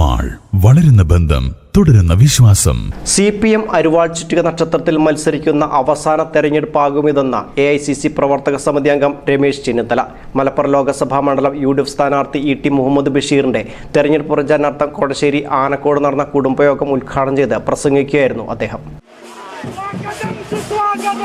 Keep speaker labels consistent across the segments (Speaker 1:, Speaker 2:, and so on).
Speaker 1: mall വളരുന്ന ബന്ധം തുടരുന്ന വിശ്വാസം സി പി എം അരുവാൾ ചുറ്റിക നക്ഷത്രത്തിൽ മത്സരിക്കുന്ന അവസാന തെരഞ്ഞെടുപ്പാകുമിതെന്ന എ ഐ സി സി പ്രവർത്തക സമിതി അംഗം രമേശ് ചെന്നിത്തല മലപ്പുറം ലോക്സഭാ മണ്ഡലം യു ഡി എഫ് സ്ഥാനാർത്ഥി ഇ ടി മുഹമ്മദ് ബഷീറിന്റെ തെരഞ്ഞെടുപ്പ് പ്രചാരണാർത്ഥം കോടശ്ശേരി ആനക്കോട് നടന്ന കുടുംബയോഗം ഉദ്ഘാടനം ചെയ്ത് പ്രസംഗിക്കുകയായിരുന്നു അദ്ദേഹം സ്വാഗതം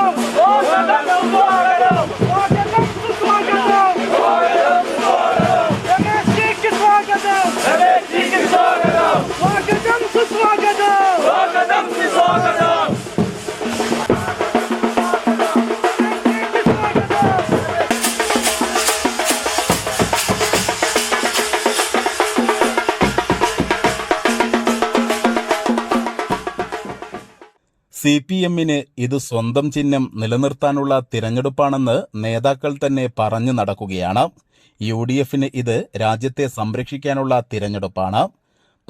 Speaker 1: സി പി എമ്മിന് ഇത് സ്വന്തം ചിഹ്നം നിലനിർത്താനുള്ള തിരഞ്ഞെടുപ്പാണെന്ന് നേതാക്കൾ തന്നെ പറഞ്ഞു നടക്കുകയാണ് യു ഡി എഫിന് ഇത് രാജ്യത്തെ സംരക്ഷിക്കാനുള്ള തിരഞ്ഞെടുപ്പാണ്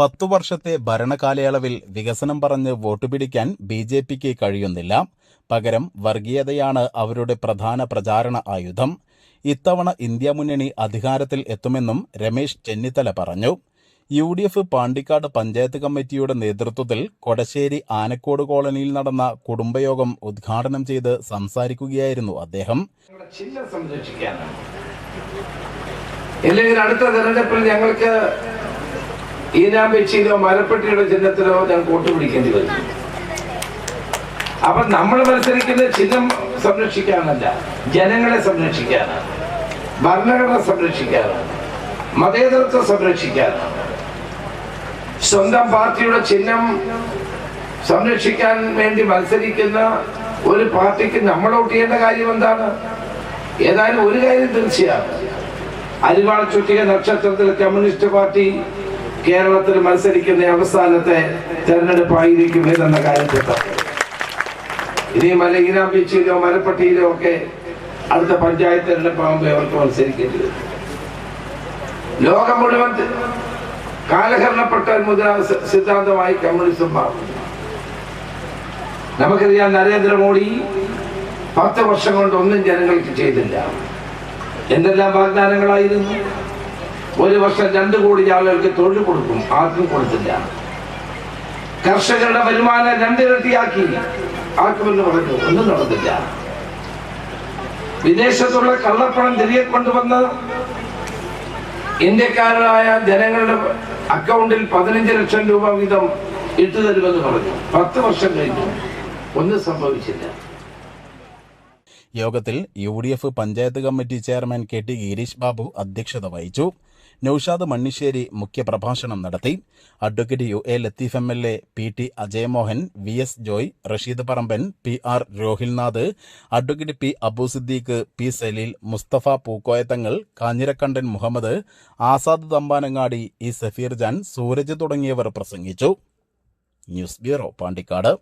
Speaker 1: പത്തു വർഷത്തെ ഭരണകാലയളവിൽ വികസനം പറഞ്ഞ് വോട്ട് പിടിക്കാൻ ബി ജെ പിക്ക് കഴിയുന്നില്ല പകരം വർഗീയതയാണ് അവരുടെ പ്രധാന പ്രചാരണ ആയുധം ഇത്തവണ ഇന്ത്യ മുന്നണി അധികാരത്തിൽ എത്തുമെന്നും രമേശ് ചെന്നിത്തല പറഞ്ഞു U D F Pandikkad panchayat കമ്മിറ്റിയുടെ നേതൃത്വത്തിൽ കൊടശ്ശേരി ആനക്കോട് കോളനിയിൽ നടന്ന കുടുംബയോഗം ഉദ്ഘാടനം ചെയ്ത് സംസാരിക്കുകയായിരുന്നു അദ്ദേഹം
Speaker 2: ഇല്ലെങ്കിൽ അടുത്ത തെരഞ്ഞെടുപ്പിൽ ഞങ്ങൾക്ക് ഈനാമ്പച്ചിയിലോ മരപ്പെട്ടിയുടെ ചിഹ്നത്തിലോ ഞങ്ങൾക്ക് വോട്ട് പിടിക്കേണ്ടി വരും അപ്പൊ നമ്മൾ മത്സരിക്കുന്ന ചിഹ്നം സംരക്ഷിക്കാനല്ല ജനങ്ങളെ സംരക്ഷിക്കാനാണ് ഭരണഘടന സംരക്ഷിക്കാനാണ് മതേതരത്വം സംരക്ഷിക്കാനാണ് സ്വന്തം പാർട്ടിയുടെ ചിഹ്നം സംരക്ഷിക്കാൻ വേണ്ടി മത്സരിക്കുന്ന ഒരു പാർട്ടിക്ക് നമ്മൾ വോട്ട് ചെയ്യേണ്ട കാര്യം എന്താണ് ഏതായാലും ഒരു കാര്യം തീർച്ചയാണ് അരിവാൾ ചുറ്റിയ നക്ഷത്രത്തിൽ കമ്മ്യൂണിസ്റ്റ് പാർട്ടി കേരളത്തിൽ മത്സരിക്കുന്ന അവസാനത്തെ തെരഞ്ഞെടുപ്പായിരിക്കും എന്ന കാര്യത്തിൽ ഇനി മലയിന ബീച്ചിലോ മലപ്പട്ടിയിലോ ഒക്കെ അടുത്ത പഞ്ചായത്ത് തെരഞ്ഞെടുപ്പാകുമ്പോൾ അവർക്ക് മത്സരിക്കേണ്ടി വരും ലോകം മുഴുവൻ കാലഹരണപ്പെട്ടാൽ മുദ്രാ സിദ്ധാന്തമായി കമ്മ്യൂണിസം മാറും നമുക്കറിയാം നരേന്ദ്രമോദി പത്ത് വർഷം കൊണ്ട് ഒന്നും ജനങ്ങൾക്ക് ചെയ്തില്ല എന്തെല്ലാം വാഗ്ദാനങ്ങളായിരുന്നു ഒരു വർഷം രണ്ട് കോടി ആളുകൾക്ക് തൊഴിൽ കൊടുക്കും ആർക്കും കൊടുത്തില്ല കർഷകരുടെ വരുമാനം രണ്ടിരട്ടിയാക്കി ആർക്കുമെന്ന് പറഞ്ഞു ഒന്നും നടന്നില്ല വിദേശത്തുള്ള കള്ളപ്പണം തിരികെ കൊണ്ടുവന്ന ഇന്ത്യക്കാരായ ജനങ്ങളുടെ അക്കൗണ്ടിൽ പതിനഞ്ച് ലക്ഷം രൂപ വീതം ഇട്ടു തരുമെന്ന് പറഞ്ഞു പത്ത് വർഷം കഴിഞ്ഞു ഒന്നും സംഭവിച്ചില്ല
Speaker 1: യോഗത്തിൽ U D F panchayat committee chairman K T Girish Babu അധ്യക്ഷത വഹിച്ചു നൌഷാദ് മണ്ണിശ്ശേരി മുഖ്യപ്രഭാഷണം നടത്തി advocate U A Latheef M L A P T Ajayamohan V S Joy Rasheed Paramban P R Rohilnath advocate P Siddique P Saleel Musthafa Pookoya Thangal Kanhirakandan Muhammad Azad Thampanangadi E Safeer Jan Suraj തുടങ്ങിയവർ പ്രസംഗിച്ചു ന്യൂസ് ബ്യൂറോ പാണ്ടിക്കാട്